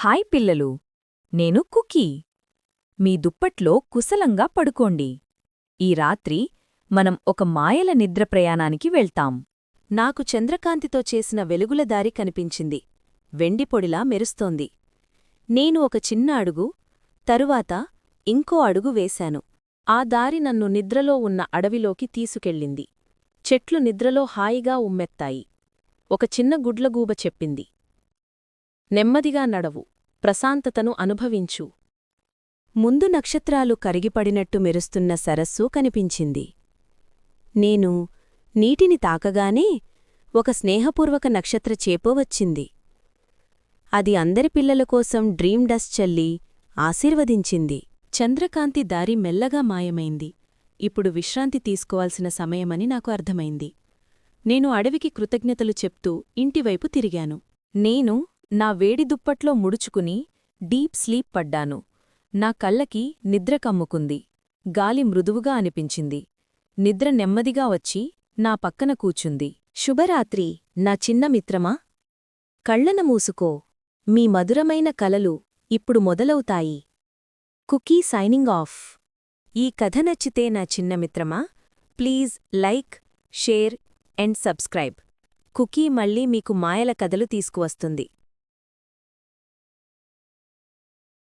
Hi పిల్లలు. నేను cookie. మీ దుప్పట్లో కుశలంగా పడుకోండి. ఈ రాత్రి మనం ఒక మాయల నిద్ర ప్రయాణానికి వెళ్తాం. నాకు చంద్రకాంతితో చేసిన వెలుగుల దారి కనిపించింది. వెండిపొడిలా మెరుస్తోంది. నేను ఒక చిన్న అడుగు తరువాత ఇంకో అడుగు వేశాను. ఆ దారి నన్ను నిద్రలో ఉన్న అడవిలోకి తీసుకెళ్ళింది. చెట్లు నిద్రలో హాయిగా ఉమ్మెత్తాయి. ఒక చిన్న గుడ్లగూబ చెప్పింది. నెమ్మదిగా నడవు ప్రశాంతతను అనుభవించు. ముందు నక్షత్రాలు కరిగిపడినట్టు మెరుస్తున్న సరస్సు కనిపించింది. నేను నీటిని తాకగానే ఒక స్నేహపూర్వక నక్షత్ర చేపో వచ్చింది. అది అందరి పిల్లల కోసం డ్రీమ్ డస్ట్ చల్లి ఆశీర్వదించింది. చంద్రకాంతి దారి మెల్లగా మాయమైంది. ఇప్పుడు విశ్రాంతి తీసుకోవాల్సిన సమయమని నాకు అర్థమైంది. నేను అడవికి కృతజ్ఞతలు చెప్తూ ఇంటివైపు తిరిగాను. నేను నా వేడి దుప్పట్లో ముడుచుకుని డీప్ స్లీప్ పడ్డాను. నా కళ్ళకి నిద్ర కమ్ముకుంది. గాలి మృదువుగా అనిపించింది. నిద్ర నెమ్మదిగా వచ్చి నా పక్కన కూచుంది. శుభరాత్రి నా చిన్న మిత్రమా? కళ్ళన మూసుకో. మీ మధురమైన కలలు ఇప్పుడు మొదలవుతాయి. Cookie signing off. ఈ కథ నచ్చితే నా చిన్న మిత్రమా? Please like share and subscribe. Cookie మళ్ళీ మీకు మాయల కథలు తీసుకువస్తుంది.